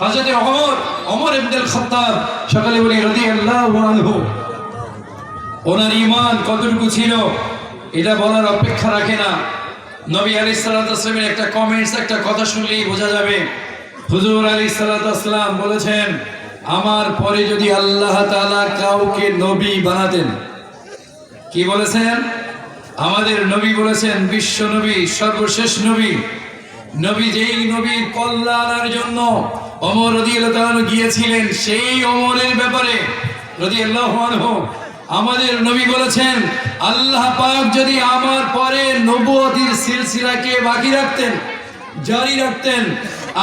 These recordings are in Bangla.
হযরত ওমর ওমর ইবনে খাত্তাব সকালে বলি রাদিয়াল্লাহু আনহু। ওনার ইমান কতটুকু ছিল, এটা বলার অপেক্ষা রাখে না। নবী আলী সাল্লামের একটা কমেন্টস একটা কথা শুনলেই বোঝা যাবে। হুজুর আলী সাল্লাম বলেছেন, আমার পরে যদি আল্লাহ তাআলা কাউকে নবী বানাতেন। কি বলেছেন? আমাদের নবী বলেছেন, বিশ্ব নবী, সর্বশেষ নবী। নবী যেই নবীর কল্যাণের জন্য অমর রদিয়াল্লাহু গিয়েছিলেন। সেই অমরের ব্যাপারে রদিয়াল্লাহু আমাদের নবী বলেছেন, আল্লাহ পাক যদি আমার পরে নবুয়তির সিলসিলাকে বাকি রাখতেন, জারি রাখতেন,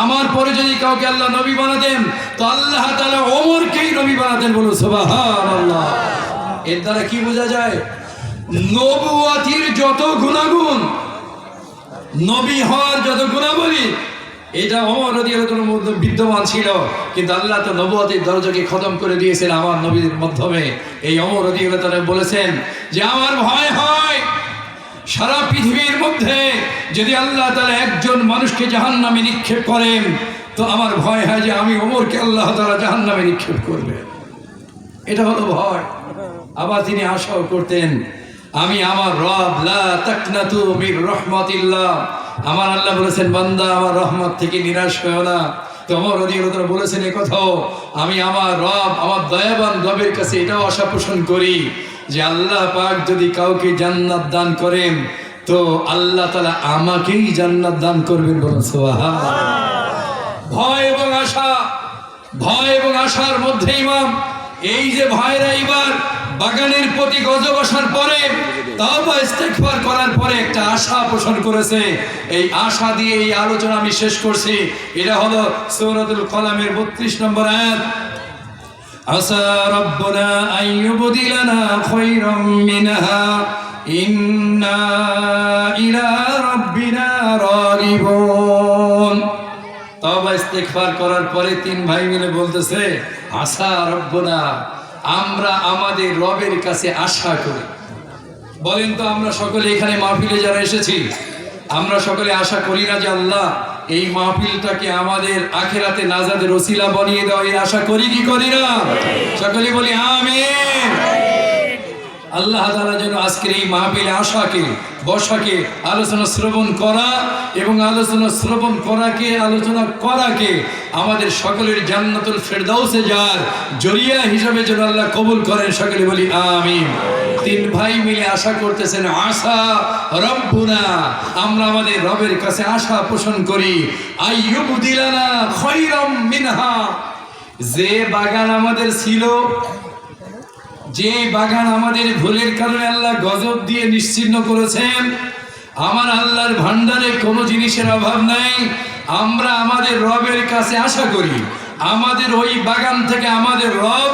আমার পরে যদি কাউকে আল্লাহ নবী বানাতেন, তো আল্লাহ তাআলা ওমরকেই নবী বানাতেন বলো সুবহানাল্লাহ। এর দ্বারা কি বোঝা যায়? নবুয়াতির যত গুণাগুণ নবী হওয়ার যত গুণাবলী, এটা অমর রদিয়ালতুর মধ্যে বিদ্যমান ছিল, কিন্তু আল্লাহ তো নবুয়াতির দরজাকে খতম করে দিয়েছেন আমার নবীর মাধ্যমে। এই অমর রদিয়ালতুল বলেছেন যে, আমার ভয় হয় সারা পৃথিবীর মধ্যে যদি আল্লাহ তাআলা একজন মানুষকে জাহান্নামে নিক্ষেপ করেন, তো আমার ভয় হয় যে আমি ওমরকে আল্লাহ তাআলা জাহান্নামে নিক্ষেপ করবে। এটা হলো ভয়। আবার তিনি আশাও করতেন আমি আমার রব, লা তাকনাতু মির আমার আল্লাহ বলেছেন, বান্দা, আমার রহমত থেকে নিরাশ হয়েও না। তোমার অধিকতরা বলেছেন কথাও আমি আমার রব, আমার দয়াবান রবের কাছে এটাও আশা পোষণ করি যে আল্লাহ পাক যদি কাউকে জান্নাত দান করেন, তো আল্লাহ তাআলা আমাকেই জান্নাত দান করবেন সুবহানাল্লাহ। ভয় এবং আশা, ভয় এবং আশার মধ্যে ইমাম। এই যে ভাইরা এবার বাগানের প্রতি গজ বসার পরে, তাওবা ইস্তেকবার করার পরে একটা আশা পোষণ করেছে। এই আশা দিয়ে এই আলোচনা আমি শেষ করছি। এটা হলো সৌরাতুল কলামের বত্রিশ নম্বর আয়াত। আসা রব্বনা আইয়ুবদিলানা খৈরম মিনহা, ইন্না ইলা রব্বিনা রাগিবুন। তাওবা ইস্তেগফার করার পরে তিন ভাই মিলে বলতেছে আসা রব্বনা আমরা আমাদের রবের কাছে আশা করি। বলেন তো, আমরা সকলে এখানে মাহফিলে যারা এসেছি, আমরা সকলে আশা করি না যে আল্লাহ এই মাহফিলটাকে আমাদের আখেরাতে নাজাদের ওসিলা বানিয়ে দেওয়া, এই আশা করি কি করি না? সকলে বলি, আমিন। আল্লাহ তাআলা যেন আজকের এই মাহফিলে আশাকে বসাকে আলোচনা শ্রবণ করা এবং আলোচনা শ্রবণ করাকে, আলোচনা করাকে আমাদের সকলের জান্নাতুল ফেরদাউসে যার জরিয়া হিসাবে যেন আল্লাহ কবুল করেন, সকলে বলি আমিন। তিন ভাই মিলে আশা করতেছেন, আশা রব্বুনা, আমরা আমাদের রবের কাছে আশা পোষণ করি, আইয়ুবদিলানা খৈরম মিনহা। যে বাগান আমাদের ছিল যে বাগান আমাদের ভুলের কারণে আল্লাহ গজব দিয়ে নিশ্চিহ্ন করেছেন, আমার আল্লাহর ভান্ডারে কোনো জিনিসের অভাব নাই। আমরা আমাদের রবের কাছে আশা করি, আমাদের ওই বাগান থেকে আমাদের রব,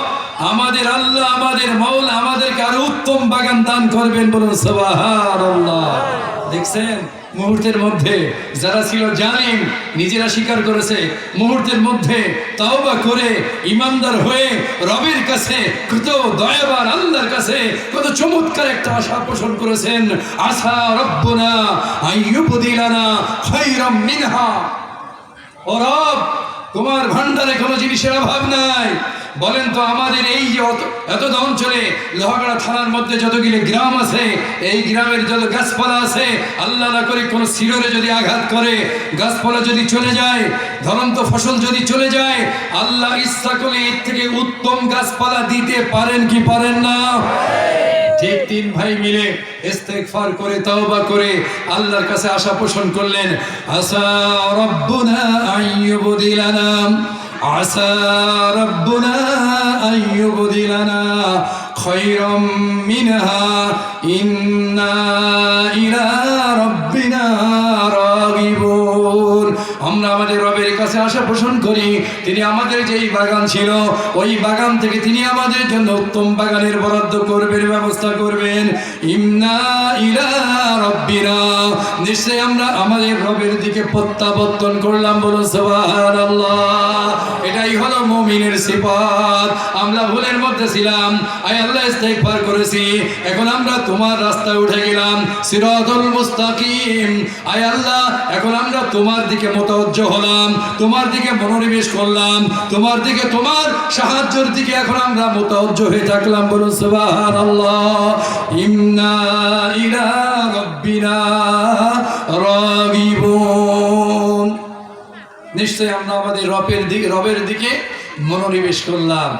আমাদের আল্লাহ, আমাদের মৌল, আমাদেরকে আরও উত্তম বাগান দান করবেন বলুন, সুবহানাল্লাহ। দেখছেন? মুহূর্তের মধ্যে যারা ছিল জালিম, নিজেরা স্বীকার করেছে, মুহূর্তের মধ্যে তাওবা করে ইমানদার হয়ে রবের কাছে কত দয়াবান, আল্লাহর কাছে কত চমৎকার একটা আশা পোষণ করেছেন। আশা রব্বনা আইয়ুবদিলানা খায়রাম মিনহা। ও রব, তোমার ভান্ডারে কোনো জিনিসের অভাব নাই। বলেন তো আমাদের এই যে এত অঞ্চলে লোহাগড়া থানার মধ্যে যতগুলি গ্রাম আছে, এই গ্রামের যত গাছপালা আছে, আল্লাহ না করে কোনো শিরোরে যদি আঘাত করে, গাছপালা যদি চলে যায়, ধরন্ত ফসল যদি চলে যায়, আল্লাহ ইচ্ছা করলে এর থেকে উত্তম গাছপালা দিতে পারেন কি পারেন না? ঠিক তিন ভাই মিলে ইস্তেগফার করে, তওবা করে আল্লাহর কাছে আশা পোষণ করলেন আসা রব্বুনা আইয়ুবদিলানা আসা রব্বুনা আইয়ুবদিলানা খায়রাম মিনহা, ইন্না ইলা রাব্বিনা রাগিবুন। আমরা আমাদের রবের কাছে আশা পোষণ করি, তিনি আমাদের যেই বাগান ছিল, ওই বাগান থেকে তিনি আমাদের জন্য উত্তম বাগানের বরাদ্দ করবেন ব্যবস্থা করবেন। ইমনা ইলা রব্বিনা নিশ্চয় আমরা আমাদের রবের দিকে প্রত্যাবর্তন করলাম বলো সুবহানাল্লাহ। এটাই হলো মুমিন মুমিনের সিফাত। আমরা ভুলের মধ্যে ছিলাম, আয় আল্লাহ ইস্তেগফার করেছি। এখন আমরা তোমার রাস্তায় উঠে গেলাম, সিরাতুল মুস্তাকিম। আয় আল্লাহ, এখন আমরা তোমার দিকে মোতাবজ্জ হলাম, তোমার দিকে মনোনিবেশ করলাম, তোমার দিকে তোমার সাহায্যের দিকে এখন আমরা মোতাবজ্জ হয়ে থাকলাম, বলুন সুবহানাল্লাহ। ইন্না ইলা রাব্বিনা। রাগিবুন। নিশ্চয় আমরা আমাদের রবের দিকে রবের দিকে মনোনিবেশ করলাম।